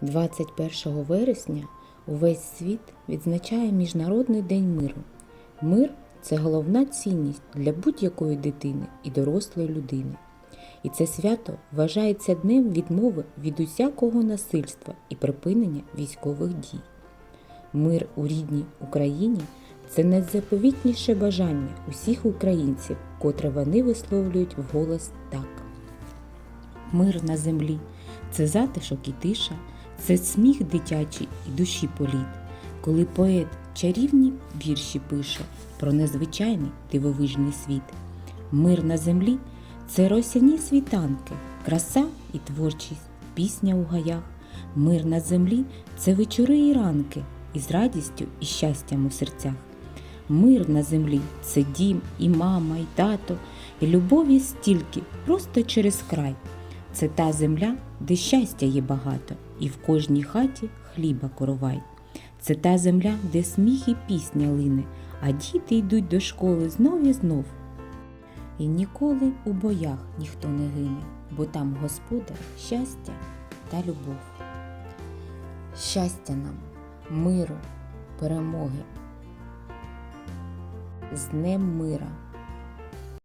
21 вересня увесь світ відзначає Міжнародний день миру. Мир це головна цінність для будь-якої дитини і дорослої людини. І це свято вважається днем відмови від усякого насильства і припинення військових дій. Мир у рідній Україні це найзаповітніше бажання усіх українців, котре вони висловлюють вголос так. Мир на землі це затишок і тиша, це сміх дитячий і душі політ, коли поет чарівні вірші пише про незвичайний дивовижний світ. Мир на землі це росяні світанки, краса і творчість, пісня у гаях. Мир на землі це вечори і ранки, із радістю і щастям у серцях. Мир на землі це дім, і мама, і тато, і любові стільки, просто через край. Це та земля, де щастя є багато, і в кожній хаті хліба коровай. Це та земля, де сміх і пісня лине, а діти йдуть до школи знов і знов. І ніколи у боях ніхто не гине, бо там Господар щастя та любов. Щастя нам, миру, перемоги. З Днем мира!